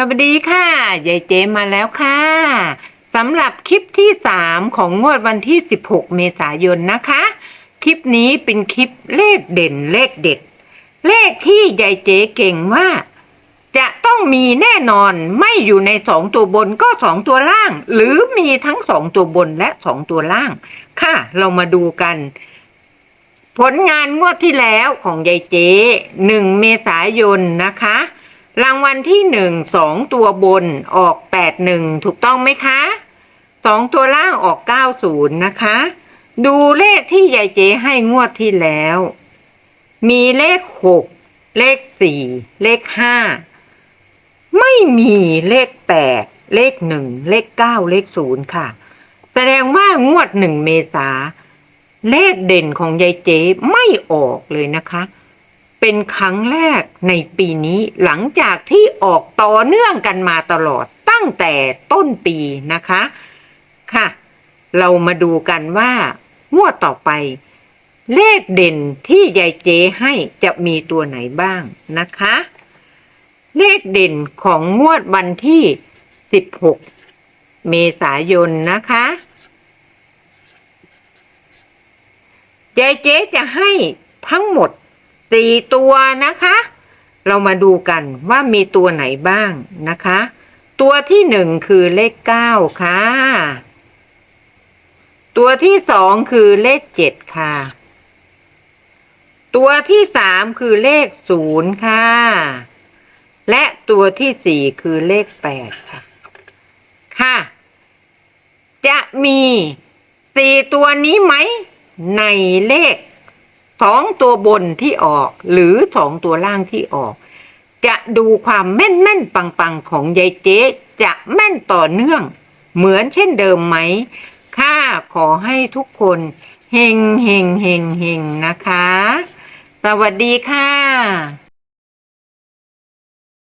สวัสดีค่ะยายเจมาแล้วค่ะสำหรับคลิปที่ 3 ของงวดวันที่ 16 เมษายนนะคะ คลิปนี้เป็นคลิปเลขเด่นเลขเด็ด เลขที่ยายเจเก่งว่า จะต้องมีแน่นอนไม่อยู่ในสองตัวบนก็สองตัวล่าง หรือมีทั้งสองตัวบนและสองตัวล่าง ค่ะ เรามาดูกัน ผลงานงวดที่แล้วของยายเจ๊หนึ่งเมษายนนะคะ รางวัลที่หนึ่งสองตัวบนออกแปดหนึ่งถูกต้องไหมคะสองตัวล่างออกเก้าศูนย์นะคะ ดูเลขที่ยายเจให้งวดที่แล้ว มีเลขหกเลขสี่เลขห้าไม่มีเลขแปดเลขหนึ่งเลขเก้าเลขศูนย์ค่ะ แสดงว่างวดหนึ่งเมษาเลขเด่นของยายเจไม่ออกเลยนะคะ เป็นครั้งแรกในปีนี้หลังจากที่ออกต่อเนื่องกันมาตลอดตั้งแต่ต้นปีนะคะค่ะ เรามาดูกันว่างวดต่อไป เลขเด่นที่ยายเจให้จะมีตัวไหนบ้างนะคะ เลขเด่นของงวดวันที่ 16 เมษายนนะคะยายเจจะให้ทั้งหมด สี่ตัวนะคะ เรามาดูกันว่ามีตัวไหนบ้างนะคะ ตัวที่หนึ่งคือเลขเก้าค่ะ ตัวที่สองคือเลขเจ็ดค่ะ ตัวที่สามคือเลขศูนย์ค่ะ และตัวที่สี่คือเลขแปดค่ะ ค่ะ จะมีสี่ตัวนี้ไหมในเลข สองตัวบนที่ออก หรือสองตัวล่างที่ออก จะดูความแม่นแม่นปังปังๆ ของยายเจ๊จะแม่นต่อเนื่อง เหมือนเช่นเดิมไหมข้าขอให้ทุกคนเฮงเฮงเฮงเฮงนะคะ สวัสดีค่ะ